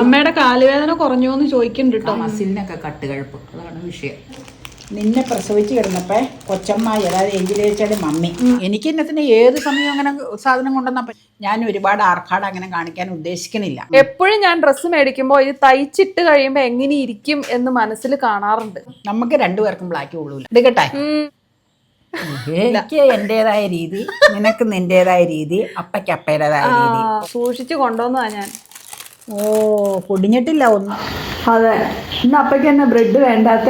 അമ്മയുടെ കാലുവേദന കുറഞ്ഞു എന്ന് ചോദിക്കുന്നുണ്ട് കേട്ടോ മസിലിനൊക്കെ കട്ടുകഴപ്പ്. അതാണ് വിഷയം. നിന്നെ പ്രസവിച്ച് കിടന്നപ്പോ കൊച്ചമ്മായി അതായത് എഞ്ചിലേച്ചയുടെ മമ്മി. എനിക്ക് എന്നത്തിന് ഏത് സമയം അങ്ങനെ സാധനം കൊണ്ടുവന്നപ്പോ ഞാൻ ഒരുപാട് ആർക്കാട് അങ്ങനെ കാണിക്കാൻ ഉദ്ദേശിക്കുന്നില്ല എപ്പോഴും ഞാൻ ഡ്രസ്സ് മേടിക്കുമ്പോൾ ഇത് തയ്ച്ചിട്ട് കഴിയുമ്പോൾ എങ്ങനെ ഇരിക്കും എന്ന് മനസ്സിൽ കാണാറുണ്ട്. നമുക്ക് രണ്ടുപേർക്കും ബ്ലാക്ക് കൊള്ളൂല. എടുക്കട്ടെ. എനിക്ക് എന്റേതായ രീതി നിനക്ക് നിന്റേതായ രീതി അപ്പയ്ക്ക് അപ്പയുടേതായ രീതി. സൂക്ഷിച്ചു കൊണ്ടുവന്നതാ ഞാൻ. ഓ പൊടിഞ്ഞിട്ടില്ല ഒന്നും. അതെ. ഇന്ന് അപ്പയ്ക്ക് തന്നെ ബ്രെഡ് വേണ്ടാത്ത?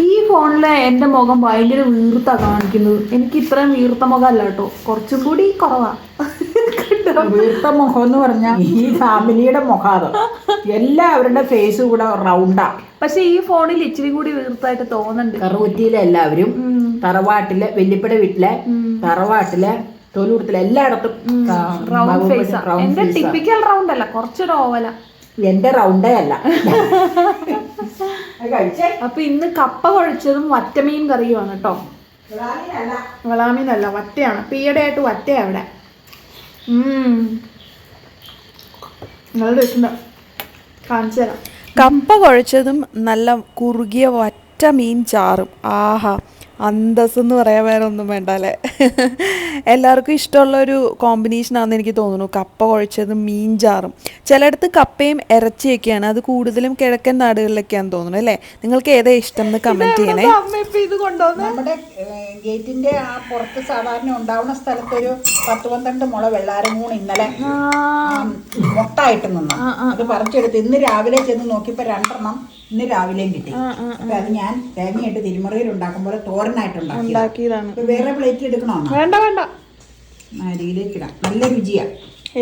ഈ ഫോണിലെ എന്റെ മുഖം ഭയങ്കര വീർത്താ കാണിക്കുന്നത്. എനിക്ക് ഇത്രയും വീർത്ത മുഖമല്ല കേട്ടോ. കുറച്ചും കൂടി കുറവാ. വീർത്ത മുഖം എന്ന് പറഞ്ഞാൽ ഈ ഫാമിലിയുടെ മുഖാത് എല്ലാവരുടെ ഫേസ് കൂടെ റൗണ്ടാ. പക്ഷെ ഈ ഫോണിൽ ഇച്ചിരി കൂടി വീർത്തായിട്ട് തോന്നുന്നുണ്ട്. കറുകുറ്റിയിലെ എല്ലാവരും തറവാട്ടിലെ വെല്ലിപ്പട വീട്ടിലെ തറവാട്ടിലെ തൊലൂടത്തിലെ എല്ലായിടത്തും. റൗണ്ട് ഫേസ് എന്റെ ടിപ്പിക്കൽ റൗണ്ട് അല്ല. കുറച്ചൊരു ഓവല എന്റെ റൗണ്ടേ അല്ല. അപ്പൊ ഇന്ന് കപ്പ കുഴച്ചതും വറ്റമീൻ കറിയുമാണ് കേട്ടോ. വളാമീനല്ല വറ്റയാണ്. അപ്പൊ ഈയിടെയായിട്ട് വറ്റയാ അവിടെ. നല്ല ടേസ്റ്റ് കാണിച്ചു തരാം. കപ്പ കുഴച്ചതും നല്ല കുറുകിയ വറ്റ മീൻ ചാറും. ആഹാ. അന്തസ് എന്ന് പറയാൻ വേറെ ഒന്നും വേണ്ട അല്ലേ എല്ലാവർക്കും ഇഷ്ടമുള്ള ഒരു കോമ്പിനേഷനാണെന്ന് എനിക്ക് തോന്നുന്നു. കപ്പ കുഴച്ചതും മീൻ ചാറും. ചിലയിടത്ത് കപ്പയും ഇറച്ചിയൊക്കെയാണ്. അത് കൂടുതലും കിഴക്കൻ നാടുകളിലൊക്കെയാണെന്ന് തോന്നുന്നു അല്ലേ? നിങ്ങൾക്ക് ഏതാ ഇഷ്ടം എന്ന് കമന്റ് ചെയ്യണേ. നമ്മുടെ ഗേറ്റിന്റെ ആ പുറത്ത് സാധാരണ ഉണ്ടാവുന്ന സ്ഥലത്ത് ഒരു പത്ത് പന്ത്രണ്ട് മുള വെള്ളാരം കൂണ് ഇന്നലെ മൊട്ടായിട്ട് നിന്നു. അത് പറിച്ചെടുത്ത് ഇന്ന് രാവിലെ ചെന്ന് നോക്കിയപ്പോ രണ്ടെണ്ണം ഇന്ന് രാവിലെയും കിട്ടി. അപ്പൊ അത് ഞാൻ തേങ്ങയിട്ട് തിരുമുറയിൽ ഉണ്ടാക്കുമ്പോൾ തോരനായിട്ട് ഉണ്ടാക്കി ഉണ്ടാക്കിയതാണ്. വേറെ പ്ലേറ്റ് എടുക്കണോ? വേണ്ട വേണ്ട. അരിയിലേക്ക് ഇടാം. നല്ല രുചിയാ.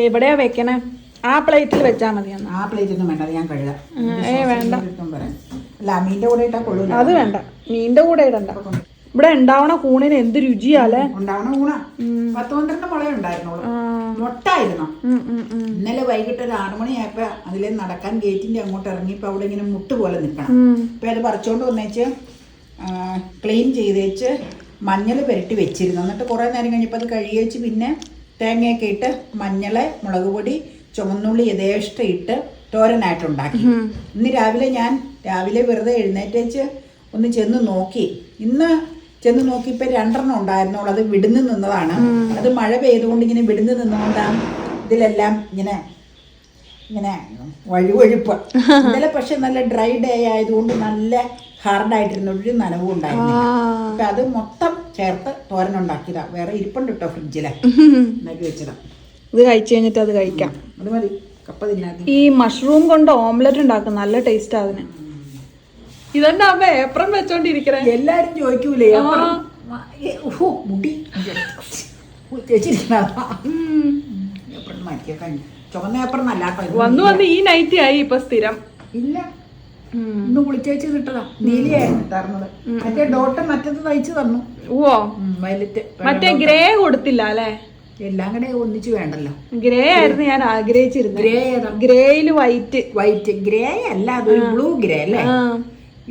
എവിടെയാ വെക്കണ? ആ പ്ലേറ്റിൽ വെച്ചാ മതി ആ പ്ലേറ്റ് ഒന്നും വേണ്ട ഞാൻ കഴുകാം. ഏ വേണ്ട. ഇട്ടും അല്ല മീന്റെ കൂടെ ഇട്ടാ കൊള്ളൂ അത് വേണ്ട. മീന്റെ കൂടെ ഇടണ്ട. ഇവിടെ ഉണ്ടാവണ കൂണിന് എന്ത് രുചിയാലേ ഉണ്ടാവണ കൂണ. പത്ത് പന്ത്രണ്ട് മുള ഉണ്ടായിരുന്നുള്ളൂ മൊട്ടായിരുന്നു. ഇന്നലെ വൈകിട്ട് ഒരു ആറുമണിയായപ്പോ അതിലെ നടക്കാൻ ഗേറ്റിന്റെ അങ്ങോട്ട് ഇറങ്ങിയപ്പോ അവിടെ ഇങ്ങനെ മുട്ട് പോലെ നിൽക്കണം. അപ്പൊ അത് പറിച്ചോണ്ട് വന്നേച്ച് ക്ലീൻ ചെയ്തേച്ച് മഞ്ഞൾ പുരട്ടി വെച്ചിരുന്നു. എന്നിട്ട് കുറേ നേരം കഴിഞ്ഞപ്പോൾ അത് കഴുകിയേച്ച് പിന്നെ തേങ്ങയൊക്കെ ഇട്ട് മഞ്ഞൾ മുളക് പൊടി ചുമന്നുള്ളി യഥേഷ്ടം ഇട്ട് തോരനായിട്ടുണ്ടാക്കി. ഇന്ന് രാവിലെ ഞാൻ രാവിലെ വെറുതെ എഴുന്നേറ്റേച്ച് ഒന്ന് ചെന്ന് നോക്കി. ഇന്ന് ചെന്ന് നോക്കിയപ്പോ രണ്ടെണ്ണം ഉണ്ടായിരുന്നുള്ളൂ അത് വിടുന്ന് നിന്നതാണ്. അത് മഴ പെയ്തുകൊണ്ട് ഇങ്ങനെ വിടുന്ന് നിന്നുകൊണ്ടാണ് ഇതിലെല്ലാം ഇങ്ങനെ ഇങ്ങനെ വഴുവഴുപ്പ്. ഇന്നലെ പക്ഷെ നല്ല ഡ്രൈ ഡേ ആയതുകൊണ്ട് നല്ല ഹാർഡായിട്ടിരുന്ന ഒരു നനവും ഉണ്ടായിരുന്നു അപ്പൊ അത് മൊത്തം ചേർത്ത് തോരനുണ്ടാക്കിയതാ വേറെ ഇരിപ്പുണ്ട് കേട്ടോ ഫ്രിഡ്ജിലെ. ഉണ്ടാക്കി വെച്ചതാ. ഇത് കഴിച്ചു കഴിഞ്ഞിട്ട് അത് കഴിക്കാം. അത് മതി. കപ്പ തിന്നാതി ഈ മഷ്റൂം കൊണ്ട് ഓംലെറ്റ് ഉണ്ടാക്കും. നല്ല ടേസ്റ്റ് അതിന്. ഇതെന്നെ അമ്മ? ഏപ്രം വെച്ചോണ്ടിരിക്കണേ? എല്ലാരും ചോദിക്കൂലേ? മുടി. ചുവന്ന കേട്ടോ ഇത് വന്നു വന്ന് ഈ നൈറ്റി ആയി ഇപ്പൊ സ്ഥിരം. ഇല്ല. ഇന്ന് കുളിച്ചേച്ച് കിട്ടതാ. നീലിയായിരുന്നു തരുന്നത്. മറ്റേ ഡോട്ട് മറ്റത് തയ്ച്ചു തന്നു. ഓ വയലറ്റ് മറ്റേ ഗ്രേ കൊടുത്തില്ല അല്ലേ? എല്ലാം കൂടെ ഒന്നിച്ചു വേണ്ടല്ലോ. ഗ്രേ ആയിരുന്നു ഞാൻ ആഗ്രഹിച്ചിരുന്നത്. ഗ്രേ ഏതാ? ഗ്രേയിൽ വൈറ്റ് വൈറ്റ് ഗ്രേ അല്ല അതൊരു ബ്ലൂ ഗ്രേ അല്ലേ?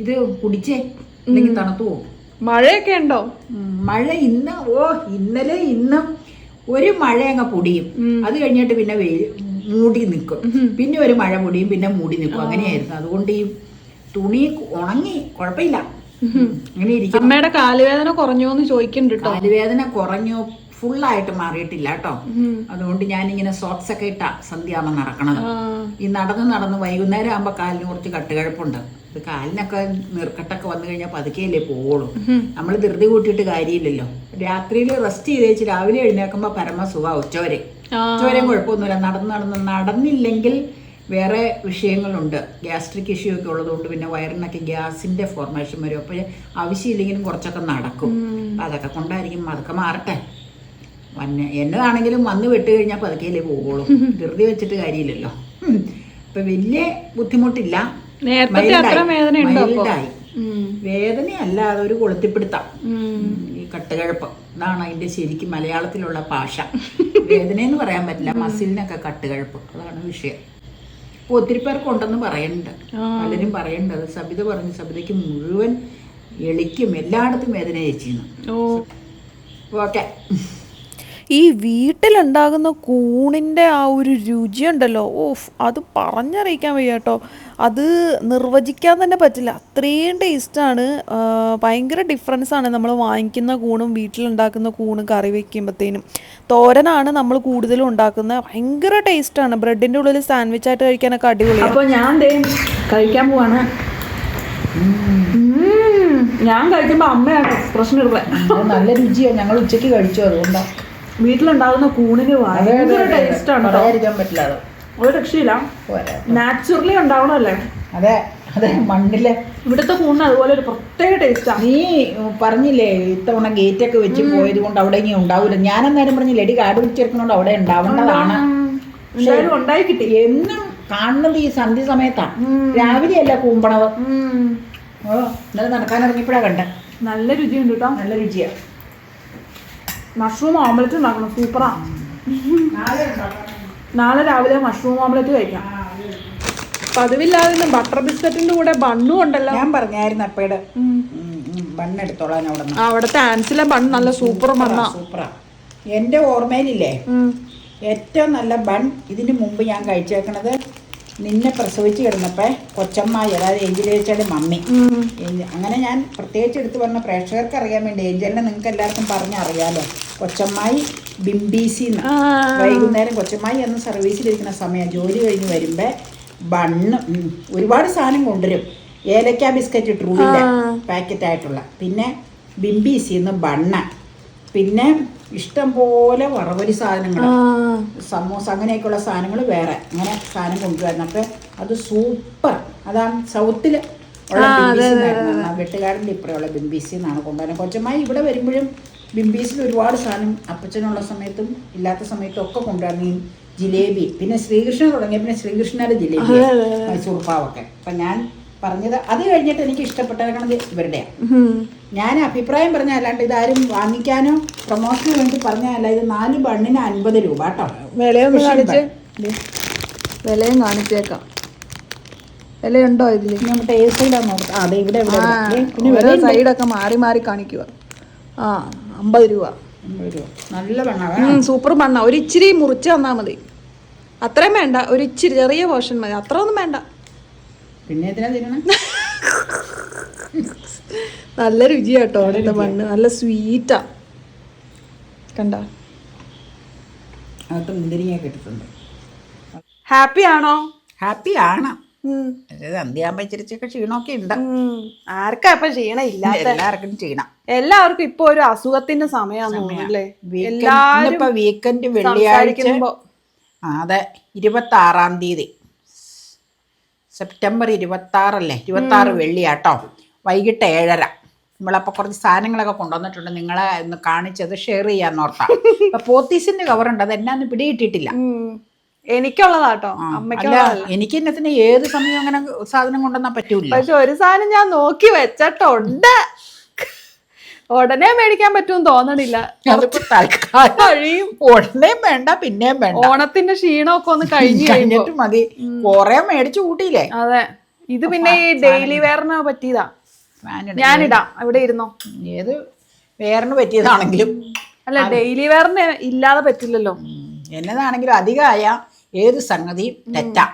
ഇത് കുടിച്ചേ അല്ലെങ്കിൽ തണുത്തു പോകും. മഴയൊക്കെ ഉണ്ടോ? മഴ ഇന്ന് ഓ ഇന്നലെ ഇന്നും ഒരു മഴ അങ്ങ് പൊടിയും. അത് കഴിഞ്ഞിട്ട് പിന്നെ വെയിൽ മൂടി നിൽക്കും. പിന്നെ ഒരു മഴ പൊടിയും പിന്നെ മൂടി നിൽക്കും. അങ്ങനെയായിരുന്നു. അതുകൊണ്ട് ഈ തുണി ഉണങ്ങി കുഴപ്പമില്ല. അങ്ങനെ ഇരിക്കും അമ്മയുടെ കാലുവേദന കുറഞ്ഞോന്ന് ചോദിക്കുന്നുണ്ട് കാലുവേദന കുറഞ്ഞു ഫുള്ളായിട്ട് മാറിയിട്ടില്ല കേട്ടോ. അതുകൊണ്ട് ഞാൻ ഇങ്ങനെ സോക്സ് ഒക്കെ ഇട്ടാ സന്ധ്യാമ നടക്കണത്. ഈ നടന്ന് നടന്ന് വൈകുന്നേരം ആകുമ്പോൾ കാലിന് കുറച്ച് കട്ടുകഴപ്പുണ്ട്. ഇത് കാലിനൊക്കെ നിർക്കട്ടൊക്കെ വന്നു കഴിഞ്ഞാൽ പതുക്കെയല്ലേ പോവുള്ളൂ. നമ്മൾ ധൃതി കൂട്ടിയിട്ട് കാര്യമില്ലല്ലോ. രാത്രിയിൽ റെസ്റ്റ് ചെയ്തേച്ച് രാവിലെ എഴുന്നേൽക്കുമ്പോൾ പരമസുഖ ഉച്ചവരെ. ഉച്ചവരെയും കുഴപ്പമൊന്നുമില്ല. നടന്ന് നടന്ന് നടന്നില്ലെങ്കിൽ വേറെ വിഷയങ്ങളുണ്ട്. ഗ്യാസ്ട്രിക് ഇഷ്യൂ ഒക്കെ ഉള്ളതുകൊണ്ട് പിന്നെ വയറിനൊക്കെ ഗ്യാസിന്റെ ഫോർമേഷൻ വരും. അപ്പോൾ ആവശ്യമില്ലെങ്കിലും കുറച്ചൊക്കെ നടക്കും. അതൊക്കെ കൊണ്ടായിരിക്കും. അതൊക്കെ മാറട്ടെ. വന്നെ എന്നതാണെങ്കിലും വന്ന് വിട്ട് കഴിഞ്ഞാൽ പതുക്കയിലേ പോകുള്ളൂ. ധൃതി വെച്ചിട്ട് കാര്യമില്ലല്ലോ. ഇപ്പൊ വലിയ ബുദ്ധിമുട്ടില്ല. മൈൽഡായി. വേദനയല്ല അതൊരു കൊളുത്തിപ്പിടുത്തം. ഈ കട്ടുകഴപ്പം. ഇതാണ് അതിന്റെ ശരിക്കും മലയാളത്തിലുള്ള ഭാഷ. വേദന എന്ന് പറയാൻ പറ്റില്ല. മസിലിനൊക്കെ കട്ടുകഴപ്പ്. അതാണ് വിഷയം. ഇപ്പൊ ഒത്തിരി പേർക്ക് ഉണ്ടെന്ന് പറയുന്നുണ്ട് പലരും പറയുന്നുണ്ട് അത് സബിത പറഞ്ഞു. സബിതയ്ക്ക് മുഴുവൻ എളിക്കും എല്ലായിടത്തും വേദന ചേച്ചിന്ന് ഓക്കെ. ഈ വീട്ടിലുണ്ടാകുന്ന കൂണിന്റെ ആ ഒരു രുചിയുണ്ടല്ലോ. ഓഫ് അത് പറഞ്ഞറിയിക്കാൻ വയ്യ കേട്ടോ അത് നിർവചിക്കാൻ തന്നെ പറ്റില്ല. അത്രയും ടേസ്റ്റാണ്. ഭയങ്കര ഡിഫറൻസ് ആണ് നമ്മൾ വാങ്ങിക്കുന്ന കൂണും വീട്ടിലുണ്ടാക്കുന്ന കൂണും കറി വയ്ക്കുമ്പോഴത്തേനും തോരനാണ് നമ്മൾ കൂടുതലും ഉണ്ടാക്കുന്നത്. ഭയങ്കര ടേസ്റ്റാണ്. ബ്രെഡിന്റെ ഉള്ളിൽ സാൻഡ്വിച്ച് ആയിട്ട് കഴിക്കാനൊക്കെ അടിപൊളി അപ്പോൾ ഞാൻ ദേ കഴിക്കാൻ പോവാണ്. ഞാൻ കഴിക്കുമ്പോ അമ്മയാണ് എക്സ്പ്രഷൻ ഇടുന്നത് നല്ല രുചിയാണ് ഞങ്ങൾ ഉച്ചയ്ക്ക് കഴിച്ചു. അതുകൊണ്ടാണ് വീട്ടിലുണ്ടാകുന്ന കൂണിന് ഭയങ്കര ടേസ്റ്റ് ആണ് ഒരു രക്ഷയില്ല. നാച്ചുറലി ഉണ്ടാവണല്ലേ അതെ അതെ മണ്ണിൽ. ഇവിടുത്തെ കൂണ് അതുപോലെ ഒരു പ്രത്യേക ടേസ്റ്റാണ് നീ പറഞ്ഞില്ലേ ഇത്തവണ ഗേറ്റ് ഒക്കെ വെച്ച് പോയത് കൊണ്ട് അവിടെ ഇനി ഉണ്ടാവില്ല ഞാനെന്നേരം പറഞ്ഞില്ലേ എടി കാട് പിടിച്ചെടുക്കുന്നോണ്ട് അവിടെ ഉണ്ടാവേണ്ടതാണ്. ഉണ്ടായി കിട്ടി. എന്നും കാണുന്നത് ഈ സന്ധ്യ സമയത്താ. രാവിലെ അല്ല കൂമ്പണത് ഓ ഇന്നലെ നടക്കാൻ ഇറങ്ങിയപ്പോഴാ കണ്ട. നല്ല രുചിയുണ്ട് കേട്ടോ നല്ല രുചിയാ. മഷ്റൂം ഓംലെറ്റ് ഉണ്ടാക്കണം. സൂപ്പറാ നാളെ രാവിലെ മഷ്റൂം ഓംലെറ്റ് കഴിക്കാം. പതിവില്ലാതെ ബട്ടർ ബിസ്ക്കറ്റിന്റെ കൂടെ ബണ്ണും ഉണ്ടല്ലോ. ഞാൻ പറഞ്ഞായിരുന്നു അപ്പയുടെ. ബണ്ണെടുത്തോളാൻ അവിടെ അവിടുത്തെ ആൻസിലെ ബൺ നല്ല സൂപ്പർ ബണ്ണാ സൂപ്പറാ എന്റെ ഓർമ്മയിലില്ലേ? ഏറ്റവും നല്ല ബൺ ഇതിന് മുമ്പ് ഞാൻ കഴിച്ചേക്കണത് നിന്നെ പ്രസവിച്ച് കിടന്നപ്പോ കൊച്ചമ്മായി അതായത് ഏഞ്ചലേച്ചയുടെ മമ്മി. അങ്ങനെ ഞാൻ പ്രത്യേകിച്ച് എടുത്തു പറഞ്ഞ പ്രേക്ഷകർക്ക് അറിയാൻ വേണ്ടി ഏഞ്ചലിനെ നിങ്ങൾക്ക് എല്ലാവർക്കും പറഞ്ഞറിയാലോ. കൊച്ചമ്മായി ബിംബീസി വൈകുന്നേരം കൊച്ചമ്മായി എന്ന് സർവീസിലിരിക്കുന്ന സമയം ജോലി കഴിഞ്ഞ് വരുമ്പോൾ ബണ്ണ് ഒരുപാട് സാധനം കൊണ്ടുവരും. ഏലക്ക ബിസ്ക്കറ്റ് ട്രൂവിന്റെ പാക്കറ്റ് ആയിട്ടുള്ള പിന്നെ ബിംബീസിന്ന് ബണ്ണ്. പിന്നെ ഇഷ്ടം പോലെ വറവരി സാധനങ്ങൾ സമോസ അങ്ങനെയൊക്കെയുള്ള സാധനങ്ങൾ വേറെ. അങ്ങനെ സാധനം കൊണ്ടുവരണം അപ്പം അത് സൂപ്പർ. അതാ സൗത്തിൽ ഉള്ള ബിംബീസി വെട്ടുകാടിന്റെ ഇപ്പുറമുള്ള ബിംബീസി എന്നാണ് കൊണ്ടുവരുന്നത്. കൊച്ചമായി ഇവിടെ വരുമ്പോഴും ബിംബീസിൽ ഒരുപാട് സാധനം അപ്പച്ചനുള്ള സമയത്തും ഇല്ലാത്ത സമയത്തും ഒക്കെ കൊണ്ടുവരുന്നു. ഈ ജിലേബി. പിന്നെ ശ്രീകൃഷ്ണൻ തുടങ്ങിയ പിന്നെ ശ്രീകൃഷ്ണന്റെ ജിലേബി മൈസൂർ പാവൊക്കെ. അപ്പം ഞാൻ പറഞ്ഞത്. അത് കഴിഞ്ഞിട്ട് എനിക്ക് ഇഷ്ടപ്പെട്ടേക്കണത് ഇവരുടെയാണ്. ഞാൻ അഭിപ്രായം പറഞ്ഞ അല്ലാണ്ട് ഇതാരും വാങ്ങിക്കാനോ പ്രൊമോഷന് വേണ്ടി പറഞ്ഞതല്ല ഇത് നാല് ബണ്ണിന് അൻപത് രൂപ കേട്ടോ. വിലയൊന്നും കാണിച്ച്. വിലയും കാണിച്ചേക്കാം. വിലയുണ്ടോ ഇതിൽ നമുക്ക് ഏത് സൈഡാണ് നോക്കാം. അതെ ഇവിടെ ഓരോ. സൈഡൊക്കെ മാറി മാറി കാണിക്കുക. ആ അമ്പത് രൂപ. നല്ല ബണ്ണ സൂപ്പർ മണ്ണ ഒരു ഇച്ചിരി മുറിച്ച് തന്നാ മതി. അത്രയും വേണ്ട. ഒരു ഇച്ചിരി ചെറിയ പോർഷൻ മതി. അത്ര ഒന്നും വേണ്ട. പിന്നെ എന്തിനാ തിരണം നല്ല രുചിയാട്ടോ അവിടുത്തെ മണ്ണ്. നല്ല സ്വീറ്റാ. കണ്ട? അകത്ത് മുന്തിരിങ്ങയൊക്കെ ഇട്ടിട്ടുണ്ട്. ഹാപ്പി ആണോ? ഹാപ്പി ആണ്. സന്ധ്യാകുമ്പോ ഇച്ചിരിച്ചൊക്കെ ക്ഷീണമൊക്കെ ഉണ്ട്. ആർക്കാ ഇപ്പൊ ചെയ്യണ ഇല്ലാത്ത? എല്ലാവർക്കും എല്ലാവർക്കും ഇപ്പൊ ഒരു അസുഖത്തിന്റെ സമയമാന്ന് തോന്നുന്നല്ലേ വീക്കെൻഡ് വെള്ളിയാഴ്ച അതെ ഇരുപത്തി ആറാം തീയതി. സെപ്റ്റംബർ ഇരുപത്തി ആറല്ലേ ഇരുപത്തി ആറ് വെള്ളിയാട്ടോ. വൈകിട്ട് ഏഴര. നമ്മളപ്പോൾ കുറച്ച് സാധനങ്ങളൊക്കെ കൊണ്ടുവന്നിട്ടുണ്ട്. നിങ്ങളെ ഒന്ന് കാണിച്ചത് ഷെയർ ചെയ്യാന്ന് ഓർത്താ. അപ്പൊ പോത്തീസിന്റെ കവറുണ്ട്. അത് എന്നാന്ന് പിടിയിട്ടിട്ടില്ല എനിക്കുള്ളതാട്ടോ. എനിക്ക് എന്നത്തിന് ഏത് സമയം അങ്ങനെ സാധനം കൊണ്ടുവന്നാ പറ്റൂല. പക്ഷെ ഒരു സാധനം ഞാൻ നോക്കി വെച്ചിട്ടുണ്ട്. ഉടനെ മേടിക്കാൻ പറ്റുമെന്ന് തോന്നണില്ല. കഴിയും. ഉടനെയും വേണ്ട പിന്നെയും വേണ്ട. ഓണത്തിന്റെ ക്ഷീണമൊക്കെ ഒന്ന് കഴിഞ്ഞ് കഴിഞ്ഞിട്ട് മതി. കൊറേ മേടിച്ചു കൂട്ടിയില്ലേ? അതെ. ഇത് പിന്നെ ഈ ഡെയിലി വെയറിന് പറ്റിയതാ. ഞാനിടാം. ഇവിടെ ഇരുന്നോ? ഏത് വേറിന് പറ്റിയതാണെങ്കിലും. അല്ല ഡെയിലി വെയറിന് ഇല്ലാതെ പറ്റില്ലല്ലോ. എന്നതാണെങ്കിലും അധികമായ ഏത് സംഗതിയും തെറ്റാ.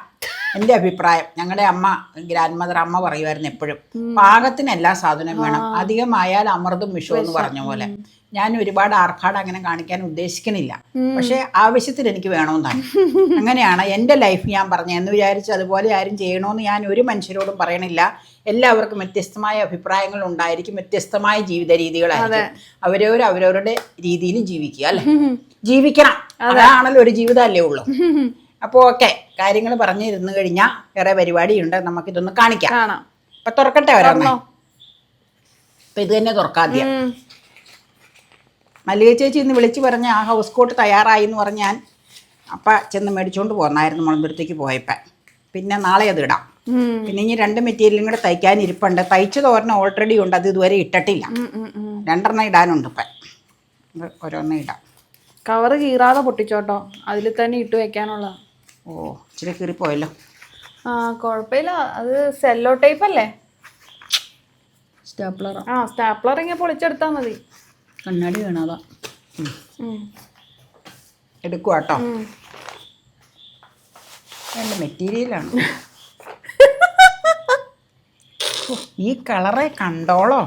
എന്റെ അഭിപ്രായം. ഞങ്ങളുടെ അമ്മ ഗ്രാൻഡ് മദർ അമ്മ പറയുമായിരുന്നു എപ്പോഴും പാകത്തിന് എല്ലാ സാധനവും വേണം. അധികമായാൽ അമൃതും വിഷു എന്ന് പറഞ്ഞ പോലെ. ഞാൻ ഒരുപാട് ആർഭാട് അങ്ങനെ കാണിക്കാൻ ഉദ്ദേശിക്കുന്നില്ല പക്ഷെ ആവശ്യത്തിന് എനിക്ക് വേണമെന്നാണ് അങ്ങനെയാണ് എന്റെ ലൈഫ് ഞാൻ പറഞ്ഞു എന്ന് വിചാരിച്ച് അതുപോലെ ആരും ചെയ്യണമെന്ന് ഞാൻ ഒരു മനുഷ്യരോടും പറയണില്ല. എല്ലാവർക്കും വ്യത്യസ്തമായ അഭിപ്രായങ്ങൾ ഉണ്ടായിരിക്കും. വ്യത്യസ്തമായ ജീവിത രീതികളായിരിക്കും. അവരവർ അവരവരുടെ രീതിയിൽ ജീവിക്കുക അല്ലേ? ജീവിക്കണം. അതാണല്ലോ ഒരു ജീവിതമല്ലേ ഉള്ളൂ. അപ്പോൾ ഓക്കെ കാര്യങ്ങൾ പറഞ്ഞു ഇരുന്ന് കഴിഞ്ഞാൽ വേറെ പരിപാടിയുണ്ട്. നമുക്കിതൊന്ന് കാണിക്കാം. കാണാം. അപ്പൊ തുറക്കട്ടെ വരാമേ. അപ്പൊ ഇത് തന്നെ തുറക്കാദ്യം മല്ലിക ചേച്ചി ഇന്ന് വിളിച്ചു പറഞ്ഞ ആ ഹൗസ് കോട്ട് തയ്യാറായി എന്ന് പറഞ്ഞ് ഞാൻ അപ്പം ചെന്ന് മേടിച്ചുകൊണ്ട് പോന്നായിരുന്നു മുളമ്പുരത്തേക്ക് പോയപ്പോൾ പിന്നെ നാളെ അത് ഇടാം. പിന്നെ ഇനി രണ്ട് മെറ്റീരിയലും കൂടെ തയ്ക്കാൻ ഇരിപ്പുണ്ട്. തയ്ച്ചത് ഒരെണ്ണം ഓൾറെഡി ഉണ്ട്. അത് ഇതുവരെ ഇട്ടിട്ടില്ല. രണ്ടെണ്ണം ഇടാനുണ്ട് ഇപ്പം. ഓരോന്നേ ഇടാം. കവറ് കീറാതെ പൊട്ടിച്ചോട്ടോ? അതിൽ തന്നെ ഇട്ട് വെക്കാനുള്ള ഓ ഇച്ചിരി കീറിപ്പോയല്ലോ ആ കുഴപ്പമില്ല അത് സെല്ലോ ടൈപ്പ് അല്ലേ? സ്റ്റാപ്ലർ ആ. സ്റ്റാപ്ലർ ഇങ്ങനെ പൊളിച്ചെടുത്താൽ മതി. കണ്ണാടി വേണോ എടുക്കുവാട്ടോ. എടുക്കുക കേട്ടോ എന്റെ മെറ്റീരിയലാണ് ഈ കളറെ കണ്ടോളോ.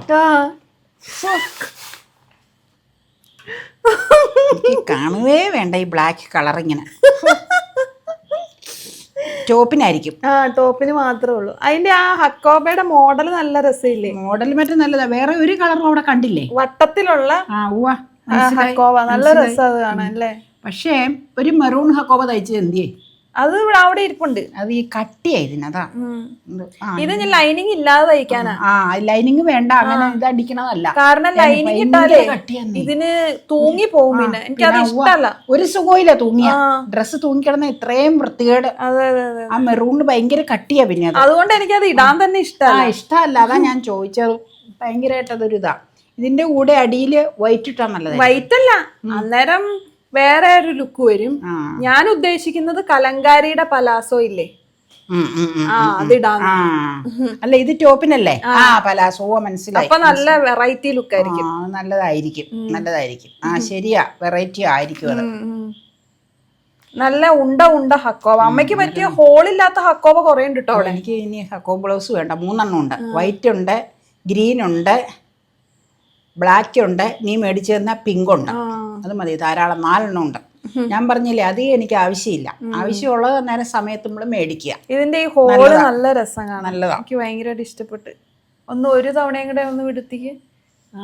കാണുവേ വേണ്ട ഈ ബ്ലാക്ക് കളർ ഇങ്ങനെ. ടോപ്പിനായിരിക്കും. ആ ടോപ്പിന് മാത്രമേ ഉള്ളൂ. അതിന്റെ ആ ഹക്കോബയുടെ മോഡൽ നല്ല രസമില്ലേ? മോഡൽ മറ്റും നല്ലതാ. വേറെ ഒരു കളറും അവിടെ കണ്ടില്ലേ? വട്ടത്തിലുള്ള ആ ഉവ്വ. ഹക്കോബ. നല്ല രസം അത് കാണാൻ അല്ലേ? പക്ഷേ ഒരു മെറൂൺ ഹക്കോബ തയ്ച്ചത് എന്തിയേ? അത് ഇവിടെ അവിടെ ഇരിപ്പുണ്ട്. അത് ഈ കട്ടിയായിരുന്നു ഇത് ഞാൻ ലൈനിങ് ഇല്ലാതെ തയ്ക്കാനാ. ആ ലൈനിങ് വേണ്ട അങ്ങനെ ഇത് അടിക്കണതല്ല. കാരണം ലൈനിങ് ഇട്ടാലേ ഇതിന് തൂങ്ങി പോകും പിന്നെ. എനിക്ക് അത് ഇഷ്ടമല്ല ഒരു സുഖമില്ല തൂങ്ങിയ. ഡ്രസ്സ് തൂങ്ങിക്കിടന്ന ഇത്രയും വൃത്തികേട്. ആ മെറൂണ് ഭയങ്കര കട്ടിയാ പിന്നെ അത്. അതുകൊണ്ട് അത് ഇടാൻ തന്നെ ഇഷ്ടമല്ല ഇഷ്ടമല്ല അതാ ഞാൻ ചോദിച്ചത്. ഭയങ്കരമായിട്ട് അതൊരു ഇതാ. ഇതിന്റെ കൂടെ അടിയിൽ വൈറ്റ് ഇട്ടാ നല്ലത് വൈറ്റ് അല്ല. അന്നേരം വേറെ ഒരു ലുക്ക് വരും. ഞാൻ ഉദ്ദേശിക്കുന്നത് കലങ്കാരിയുടെ പലാസോ ഇല്ലേ. അല്ല ഇത് ടോപ്പിനല്ലേ? ആ. പലാസോ മനസ്സിലായി. അപ്പൊ നല്ല വെറൈറ്റി ലുക്ക് ആയിരിക്കും. നല്ലതായിരിക്കും നല്ലതായിരിക്കും. ആ ശരിയാ വെറൈറ്റി ആയിരിക്കും അത്. നല്ല ഉണ്ട ഉണ്ട ഹക്കോബ അമ്മയ്ക്ക് പറ്റിയ ഹോളില്ലാത്ത ഹക്കോവ കുറെ ഉണ്ട് കേട്ടോ അവിടെ? എനിക്ക് ഇനി ഹക്കോ ബ്ലൗസ് വേണ്ട. മൂന്നെണ്ണം ഉണ്ട്. വൈറ്റ് ഉണ്ട് ഗ്രീൻ ഉണ്ട് ബ്ലാക്ക് ഉണ്ട്. നീ മേടിച്ചു തന്ന പിങ്ക് ഉണ്ട്. അത് മതി. ധാരാളം നാലെണ്ണം ഉണ്ട്. ഞാൻ പറഞ്ഞില്ലേ അത് എനിക്ക് ആവശ്യമില്ല. ആവശ്യമുള്ളത് നേരം സമയത്ത് നമ്മൾ മേടിക്കുക. ഇതിന്റെ ഈ ഹോൾ നല്ല രസം കാണാൻ നല്ലതാ. എനിക്ക് ഭയങ്കരമായിട്ട് ഇഷ്ടപ്പെട്ട്. ഒന്ന് ഒരു തവണയും കൂടെ ഒന്ന് വിടുത്തിക്ക്. ആ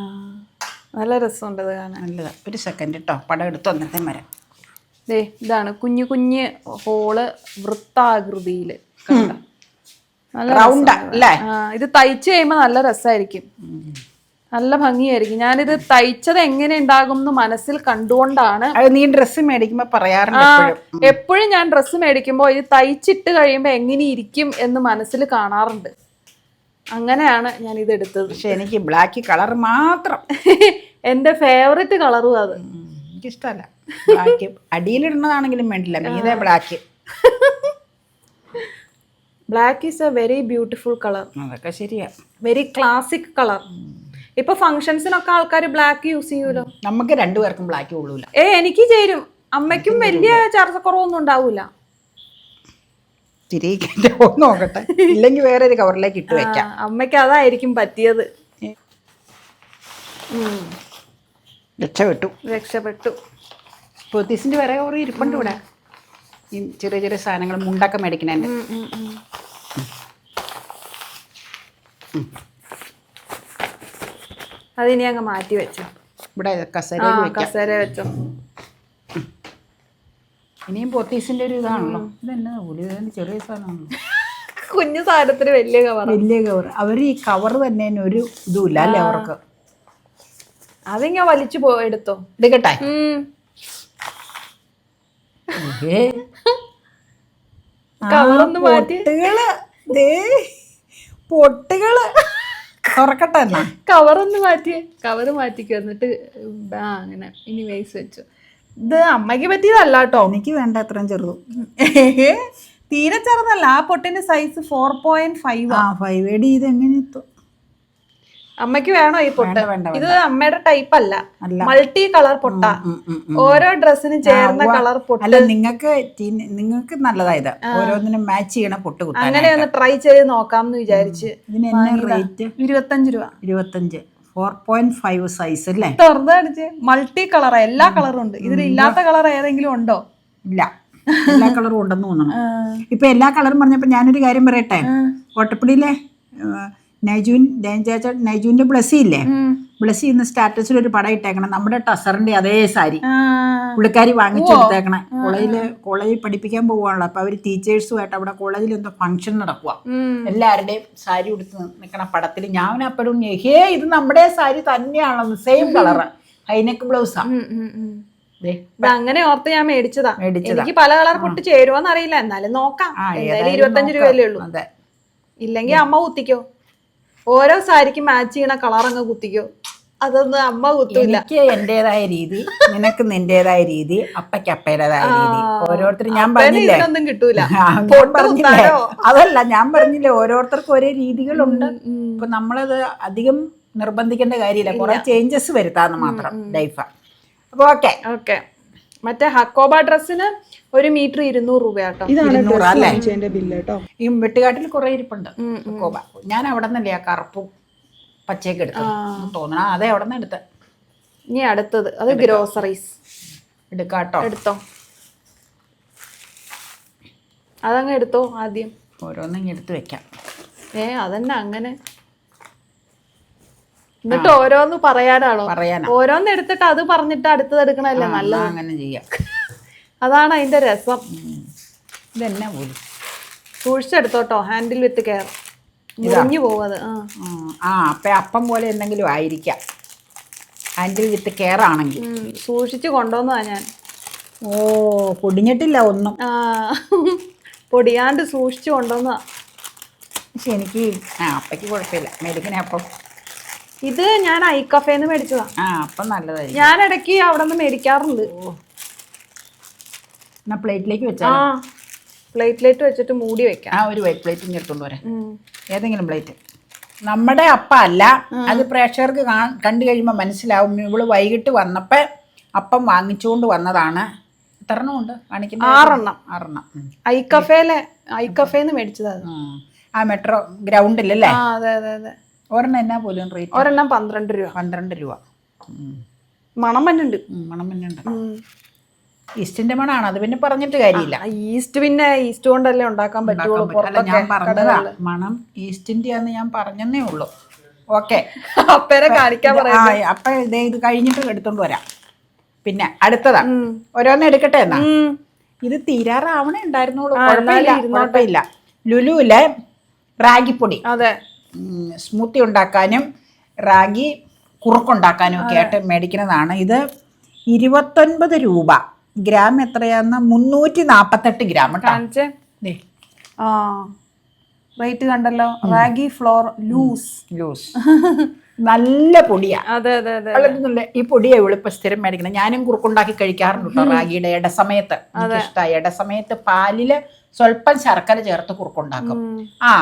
നല്ല രസമുണ്ട് ഇത് കാണാൻ. നല്ലതാ. ഒരു സെക്കൻഡ് കേട്ടോ പടം എടുത്ത് വന്നിട്ടേ വരാം. ദേ ഇതാണ് കുഞ്ഞു കുഞ്ഞ് ഹോൾ വൃത്താകൃതിയിൽ? നല്ല റൗണ്ടാ അല്ലേ? ആ ഇത് തയ്ച്ചു കഴിയുമ്പോ നല്ല രസമായിരിക്കും നല്ല ഭംഗിയായിരിക്കും. ഞാനിത് തയ്ച്ചത് എങ്ങനെ ഉണ്ടാകും എന്ന് മനസ്സിൽ കണ്ടുകൊണ്ടാണ് നീ ഡ്രസ്സ് മേടിക്കുമ്പോൾ പറയാറുണ്ട് എപ്പോഴും. ഞാൻ ഡ്രസ്സ് മേടിക്കുമ്പോൾ ഇത് തയ്ച്ചിട്ട് കഴിയുമ്പോൾ എങ്ങനെ ഇരിക്കും എന്ന് മനസ്സിൽ കാണാറുണ്ട്. അങ്ങനെയാണ് ഞാൻ ഇത് എടുത്തത്. പക്ഷെ എനിക്ക് ബ്ലാക്ക് കളർ മാത്രം. എന്റെ ഫേവറേറ്റ് കളറും അത്. എനിക്കിഷ്ടമല്ല. ബ്ലാക്ക് അടിയിലിടുന്നതാണെങ്കിലും വേണ്ടില്ല. മീതെ black black is a very beautiful colour അതൊക്കെ ശരിയാ. വെരി ക്ലാസിക് കളർ ഇപ്പൊ ഫംഗ്ഷൻസിനൊക്കെ ആൾക്കാർ ബ്ലാക്ക് യൂസ് ചെയ്യൂലോ നമുക്ക് രണ്ടുപേർക്കും ബ്ലാക്ക് കൊള്ളൂല. ഏ എനിക്ക് ചേരും. അമ്മയ്ക്കും വലിയ ചർച്ചക്കുറവൊന്നും ഉണ്ടാവൂല. തിരികെ നോക്കട്ടെ. ഇല്ലെങ്കിൽ വേറെ ഒരു കവറിലേക്ക് ഇട്ട് വെക്കാം. അമ്മയ്ക്ക് അതായിരിക്കും പറ്റിയത്. രക്ഷപ്പെട്ടു. രക്ഷപ്പെട്ടു. പൊത്തീസിന്റെ വേറെ കുറേ ഇരിപ്പുണ്ട് ഇവിടെ. ഈ ചെറിയ ചെറിയ സാധനങ്ങൾ മുണ്ടൊക്കെ മേടിക്കണേന്റെ. അതിനി അങ്ങ് മാറ്റി വെച്ചു. ഇവിടെ കസേര കസേര വെച്ചു. ഇനിയും പൊത്തീസിന്റെ ഒരു ഇതാണല്ലോ. ഇതെന്നാ ഉലി ചെറിയ സാധനമാണല്ലോ. കുഞ്ഞു സാധനത്തിന് വലിയ കവർ വലിയ കവർ അവർ ഈ കവർ തന്നെ ഒരു ഇതുമില്ല അല്ലേ അവർക്ക്? അതിങ്ങ വലിച്ചു പോ എടുത്തോ. എടുക്കട്ടെ. കവറൊന്ന് മാറ്റി. പൊട്ടുകൾ. പൊട്ടുകൾ. തുറക്കട്ടെ എന്നാ. കവറൊന്ന് മാറ്റി കവറ് മാറ്റിക്കോ എന്നിട്ട് ആ അങ്ങനെ ഇനി വേസ് വെച്ചു. ഇത് അമ്മയ്ക്ക് പറ്റിയതല്ല കേട്ടോ. എനിക്ക് വേണ്ട അത്രയും ചെറുതും. തീരെ ചെറുതല്ല. ആ പൊട്ടിന്റെ സൈസ് ഫോർ പോയിന്റ് ഫൈവ് ആ. ഫൈവ് എഡി ഇത് എങ്ങനെ എത്തും അമ്മയ്ക്ക് വേണോ ഈ പൊട്ട്? ഇത് അമ്മയുടെ ടൈപ്പ് അല്ല. മൾട്ടി കളർ പൊട്ട. ഓരോ ഡ്രസ്സിനും ചേർന്ന കളർ പൊട്ട്. അല്ല നിങ്ങൾക്ക് നിങ്ങൾക്ക് നല്ലതായത് ഓരോന്നിനും മാച്ച് ചെയ്യണ പൊട്ട് കുത്താൻ അങ്ങനെ ഒന്ന് ട്രൈ ചെയ്ത് നോക്കാം എന്ന് വിചാരിച്ച് ഇതിന് എന്നാ റേറ്റ് ഇരുപത്തഞ്ച് രൂപ. ഇരുപത്തഞ്ച്. ഫോർ പോയിന്റ് ഫൈവ് സൈസ് അല്ലേ? തുറന്നടിച്ച് മൾട്ടി കളർ എല്ലാ കളറും ഉണ്ട്. ഇതിൽ ഇല്ലാത്ത കളർ ഏതെങ്കിലും ഉണ്ടോ? ഇല്ല. എല്ലാ കളറും ഉണ്ടെന്ന് തോന്നണം. ഇപ്പൊ എല്ലാ കളറും പറഞ്ഞപ്പോ ഞാനൊരു കാര്യം പറയട്ടെ? ഓട്ടപ്പടിയിലെ നൈജൂൻ ചേച്ച നൈജുവിന്റെ ബ്ലസ്സി ഇല്ലേ? ബ്ലസ്സി ഇന്ന് സ്റ്റാറ്റസിൽ ഒരു പടം ഇട്ടേക്കണം. നമ്മുടെ ടസറിന്റെ അതേ സാരി. പുള്ളിക്കാരി വാങ്ങിച്ചെടുത്തേക്കണേ കോളേജിൽ കോളേജിൽ പഠിപ്പിക്കാൻ പോവാണല്ലോ അപ്പൊ അവർ ടീച്ചേഴ്സുമായിട്ട് അവിടെ കോളേജിൽ എന്തോ ഫംഗ്ഷൻ നടക്കുക എല്ലാവരുടെയും സാരി ഉടുത്ത് നിൽക്കണ പടത്തിൽ ഞാൻ അപ്പോഴും ഹേ ഇത് നമ്മുടെ സാരി തന്നെയാണെന്ന്. സെയിം കളറ് ഹൈനെക്ക് ബ്ലൗസാ അങ്ങനെ ഓർത്ത് ഞാൻ മേടിച്ചതാ. എനിക്ക് പല കളർ പൊട്ടി ചേരുവോന്ന് അറിയില്ല എന്നാലും നോക്കാം. ഇരുപത്തഞ്ച് രൂപയല്ലേ ഉള്ളൂ. ഇല്ലെങ്കിൽ അമ്മ കുത്തിക്കോ. ഓരോ സാരിക്ക് മാച്ച് ചെയ്യണ കളർ അങ്ങ് കുത്തിക്കോ. അതൊന്നും അമ്മ കുത്തില്ല എനിക്ക് എന്റേതായ രീതി നിനക്ക് നിന്റേതായ രീതി അപ്പയ്ക്ക് അപ്പയുടേതായ രീതി. ഓരോരുത്തർ ഞാൻ പറഞ്ഞില്ലേ? കിട്ടൂല. പറഞ്ഞില്ലേ? അതല്ല ഞാൻ പറഞ്ഞില്ലേ ഓരോരുത്തർക്കും ഓരോ രീതികളുണ്ട്. ഇപ്പൊ നമ്മളത് അധികം നിർബന്ധിക്കേണ്ട കാര്യമില്ല. കുറെ ചേഞ്ചസ് വരുത്താന്ന് മാത്രം ലൈഫ്. അപ്പൊ ഓക്കെ ഓക്കെ മറ്റേ ഹക്കോബ ഡ്രസ്സിന് ഒരു മീറ്റർ ഇരുന്നൂറ് രൂപ കേട്ടോ ഇതാണ് ഇരുന്നൂറ് അല്ലേ? വാങ്ങിച്ചതിന്റെ ബില്ല് കേട്ടോ ഈ വെട്ടുകാട്ടിൽ കുറെ ഇരിപ്പുണ്ട്. കോബ ഞാൻ അവിടെ നിന്നല്ലേ ആ കറുപ്പും പച്ചയൊക്കെ എടുത്തത്. തോന്നണം അതെ അവിടെ നിന്ന് എടുത്ത്. ഇനി അടുത്തത് അത് ഗ്രോസറീസ് എടുക്കാട്ടോ. എടുത്തോ. അതങ്ങ് എടുത്തോ ആദ്യം. ഓരോന്നും എടുത്ത് വെക്കാം. ഏ അതന്നെ അങ്ങനെ. എന്നിട്ട് ഓരോന്ന് പറയാനാണോ? പറയാനാ. ഓരോന്ന് എടുത്തിട്ട് അത് പറഞ്ഞിട്ട് അടുത്തത് എടുക്കണല്ലേ നല്ല അങ്ങനെ ചെയ്യാം. അതാണ് അതിന്റെ രസം. ഇതെന്നെ പോലും. സൂക്ഷിച്ചെടുത്തോട്ടോ ഹാൻഡിൽ വിത്ത് കെയർ മുറിഞ്ഞു പോവത്. ആ. അപ്പം അപ്പം പോലെ എന്തെങ്കിലും ആയിരിക്കാം. ഹാൻഡിൽ വിത്ത് കെയർ ആണെങ്കിൽ. സൂക്ഷിച്ച് കൊണ്ടുവന്നതാ ഞാൻ. ഓ പൊടിഞ്ഞിട്ടില്ല ഒന്നും. ആ. പൊടിയാണ്ട് സൂക്ഷിച്ച് കൊണ്ടുവന്നതാ. പക്ഷെ എനിക്ക് ആ അപ്പയ്ക്ക് കുഴപ്പമില്ല. മേടിക്കണേ അപ്പം. ഇത് ഞാൻ ഐ കഫേന്ന് മേടിച്ചതാ. ആ അപ്പം നല്ലതായി ഞാൻ ഇടയ്ക്ക് അവിടെ നിന്ന് മേടിക്കാറുണ്ട് എന്നാ പ്ലേറ്റിലേക്ക് വെച്ചാൽ പ്ലേറ്റിലേറ്റ് വെച്ചിട്ട് മൂടി വെക്കാം. ആ ഒരു വൈറ്റ് പ്ലേറ്റ് എടുത്തോണ്ട് വരാം. ഏതെങ്കിലും പ്ലേറ്റ്. നമ്മുടെ അപ്പ അല്ല. അത് പ്രേക്ഷകർക്ക് കണ്ടു കഴിയുമ്പോൾ മനസ്സിലാവും. ഇവൾ വൈകിട്ട് വന്നപ്പോൾ അപ്പം വാങ്ങിച്ചുകൊണ്ട് വന്നതാണ്. എത്ര കാണിക്കുന്നത് ഉണ്ട്? ആറെണ്ണം. ആറെണ്ണം. ഐ കഫേലെ ഐ കഫേന്ന് മേടിച്ചതാ ആ മെട്രോ ഗ്രൗണ്ടിലല്ലേ? ആ അതെ അതെ അതെ. ഒരെണ്ണം എന്നാ പോലും റേറ്റ്? ഒരെണ്ണം പന്ത്രണ്ട് രൂപ. പന്ത്രണ്ട് രൂപ. മണം മഞ്ഞുണ്ട് മണം പിന്നുണ്ട് ഈസ്റ്റിന്റെ മണാണ്. അത് പിന്നെ പറഞ്ഞിട്ട് കാര്യമില്ല. ഈസ്റ്റ് പിന്നെ ഈസ്റ്റ് കൊണ്ടല്ലേ ഉണ്ടാക്കാൻ പറ്റുള്ളൂ. ഞാൻ പറഞ്ഞതാ. മണം ഈസ്റ്റിന്റെ ആന്ന് ഞാൻ പറഞ്ഞതേ ഉള്ളൂ. ഓക്കെ. അപ്പേരെ കാണിക്കാൻ പറയാം അപ്പ ഇതേ ഇത് കഴിഞ്ഞിട്ട് എടുത്തോണ്ട് വരാം. പിന്നെ അടുത്തതാ. ഓരോന്ന് എടുക്കട്ടെ എന്നാ? ഇത് തീരാറാവണേ ഉണ്ടായിരുന്നുള്ളൂ. കുഴപ്പമില്ല. ലുലുവിലെ റാഗിപ്പൊടി. അതെ. സ്മൂത്തി ഉണ്ടാക്കാനും റാഗി കുറുക്കുണ്ടാക്കാനും ഒക്കെ ആയിട്ട് മേടിക്കുന്നതാണ്. ഇത് ഇരുപത്തൊൻപത് രൂപ. ഗ്രാം എത്രയാന്ന്? മുന്നൂറ്റി നാപ്പത്തെട്ട് ഗ്രാം കാണിച്ചേ. ആ. റേറ്റ് കണ്ടല്ലോ. റാഗി ഫ്ലോർ ലൂസ് ലൂസ് നല്ല പൊടിയാ. അതെ അതെ അതെ വളരെ ഈ പൊടിയെ എളുപ്പ സ്ഥിരം മേടിക്കണം ഞാനും കുറുക്കുണ്ടാക്കി കഴിക്കാറുണ്ട് കേട്ടോ റാഗിയുടെ ഇടസമയത്ത്. ഇഷ്ടമായി ഇടസമയത്ത് പാലിൽ സ്വല്പം ശർക്കര ചേർത്ത് കുറുക്കുണ്ടാക്കും. ആ.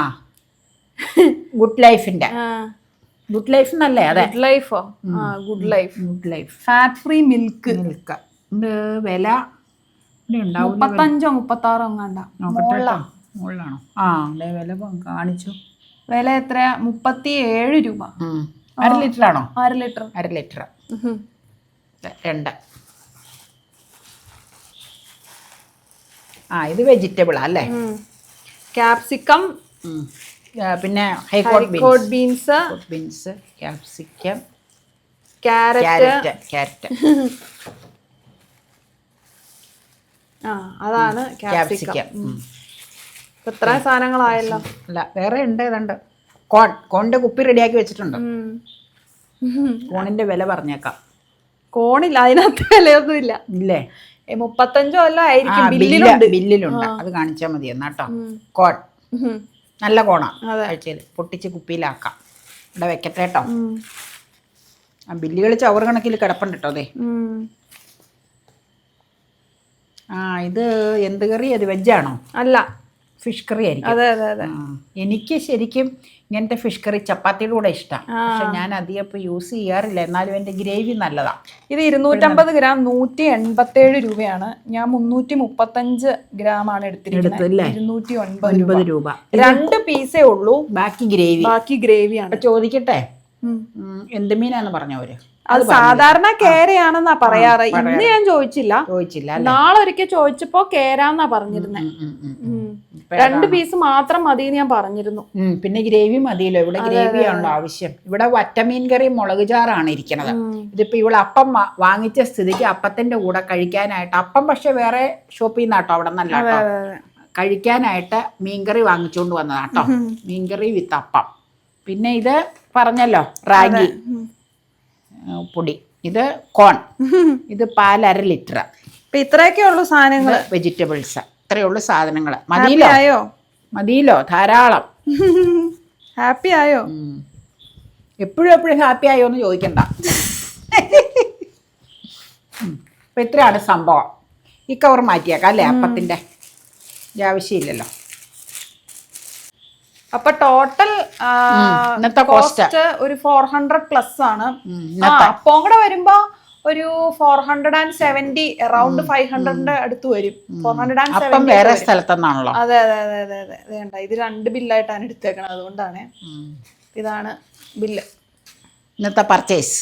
ഗുഡ് ലൈഫിന്റെ ഗുഡ് ലൈഫ് എന്നല്ലേ അതെ. Good ലൈഫോ good life good life fat free milk milk വില ഇവിടെ ഉണ്ടാവും മുപ്പത്തഞ്ചോ മുപ്പത്താറോ എങ്ങാണ്ട. നോക്കട്ടെ മുകളിലാണോ ആ വില കാണിച്ചു. വില എത്രയാ? മുപ്പത്തി ഏഴ് രൂപ. അര ലിറ്റർ ആണോ അര ലിറ്റർ. അര ലിറ്റർ. രണ്ട്. ആ ഇത് വെജിറ്റബിൾ അല്ലേ? ക്യാപ്സിക്കം പിന്നെ High Court beans. Beans capsicum carrot carrot അതാണ് ക്യാപ്സിക്കം ഇത്ര സാധനങ്ങളായല്ലോ. അല്ല വേറെ ഉണ്ട് ഏതാണ്ട് കോൺ കോണിന്റെ കുപ്പി റെഡിയാക്കി വെച്ചിട്ടുണ്ട്. കോണിന്റെ വില പറഞ്ഞേക്കാം. കോണില്ല അതിനകത്ത് വിലയൊന്നും ഇല്ല? ഇല്ലേ മുപ്പത്തഞ്ചോ അല്ലോ ആയിരിക്കും. ബില്ലിലുണ്ട്. ബില്ലിലുണ്ട്. അത് കാണിച്ചാൽ മതി എന്നാട്ടോ. കോൺ. നല്ല കോണാ. ആഴ്ചയിൽ പൊട്ടിച്ച് കുപ്പിയിലാക്കാം. ഇവിടെ വെക്കട്ടെ കേട്ടോ ആ ബില്ലുകൾ ചവറ് കണക്കിൽ കിടപ്പുണ്ട് കേട്ടോ അതെ. ആ ഇത് എന്ത് കറി? അത് വെജാണോ? അല്ല. ഫിഷ് കറി ആയിരിക്കും. അതെ അതെ അതെ. എനിക്ക് ശരിക്കും ഇങ്ങനത്തെ ഫിഷ് കറി ചപ്പാത്തിയുടെ കൂടെ ഇഷ്ടം. പക്ഷെ ഞാൻ അധികം ഇപ്പോൾ യൂസ് ചെയ്യാറില്ല. എന്നാലും എന്റെ ഗ്രേവി നല്ലതാണ് ഇത് ഇരുന്നൂറ്റമ്പത് ഗ്രാം നൂറ്റി എൺപത്തേഴ് രൂപയാണ്. ഞാൻ മുന്നൂറ്റി മുപ്പത്തഞ്ച് ഗ്രാം ആണ് എടുത്തിരിക്കുന്നത്? ഇരുന്നൂറ്റി ഒൻപത് രൂപ. രണ്ട് പീസേ ഉള്ളൂ. ബാക്കി ഗ്രേവി. ബാക്കി ഗ്രേവിയാണ്. ആണ് ചോദിക്കട്ടെ? എന്ത് മീനാന്ന് പറഞ്ഞവര് അത് സാധാരണ കേരയാണെന്നാ പറയാറ്. ഇന്ന് ഞാൻ ചോദിച്ചില്ല. ചോദിച്ചില്ല നാളെ ഒരിക്കൽ ചോദിച്ചപ്പോ കേരാന്നാ പറഞ്ഞിരുന്നെ. രണ്ട് പീസ് മാത്രം മതി ഞാൻ പറഞ്ഞിരുന്നു. പിന്നെ ഗ്രേവി മതിയല്ലോ. ഇവിടെ ഗ്രേവിയാണല്ലോ ആവശ്യം. ഇവിടെ വറ്റമീൻ കറി മുളക് ചാറാണ് ഇരിക്കുന്നത് ഇതിപ്പോ ഇവിടെ അപ്പം വാങ്ങിച്ച സ്ഥിതിക്ക് അപ്പത്തിന്റെ കൂടെ കഴിക്കാനായിട്ട് അപ്പം പക്ഷെ വേറെ ഷോപ്പിൽ നിന്നാട്ടോ അവിടെ നല്ല കഴിക്കാനായിട്ട് മീൻകറി വാങ്ങിച്ചുകൊണ്ട് വന്നതാട്ടോ മീൻകറി വിത്ത് അപ്പം. പിന്നെ ഇത് പറഞ്ഞല്ലോ റാഗി. പൊടി. ഇത് കോൺ ഇത് പാൽ അര ലിറ്റർ. ഇപ്പൊ ഇത്രയൊക്കെ ഉള്ളൂ സാധനങ്ങൾ വെജിറ്റബിൾസ് ഇത്രയുള്ള സാധനങ്ങൾ മതിയിലോ ആയോ? മതിയിലോ ധാരാളം. ഹാപ്പി ആയോ? എപ്പോഴും എപ്പോഴും ഹാപ്പി ആയോ എന്ന് ചോദിക്കണ്ട. ഇപ്പൊ അപ്പൊ ഇത്രയാണ് സംഭവം. ഈ കവർ മാറ്റിയേക്കാം അല്ലേ? അപ്പത്തിന്റെ. ആവശ്യമില്ലല്ലോ. അപ്പൊ ടോട്ടൽ ഇന്നത്തെ കോസ്റ്റ് ഒരു ഫോർ ഹൺഡ്രഡ് പ്ലസ് ആണ്. അപ്പൊ കൂടെ വരുമ്പോ ഒരു four hundred and seventy around five ഹൺഡ്രഡിന്റെ അടുത്ത് വരും. ഫോർ ഹൺഡ്രഡ് ആൻഡ് സെവൻ വേറെ സ്ഥലത്താണല്ലോ അതെ അതെ അതെ അതെ അതെ. ഇത് കണ്ട? ഇത് രണ്ട് ബില്ലായിട്ടാണ് എടുത്തേക്കണത്. അതുകൊണ്ടാണ് ഇതാണ് ബില്ല്. ഇന്നത്തെ പർച്ചേസ്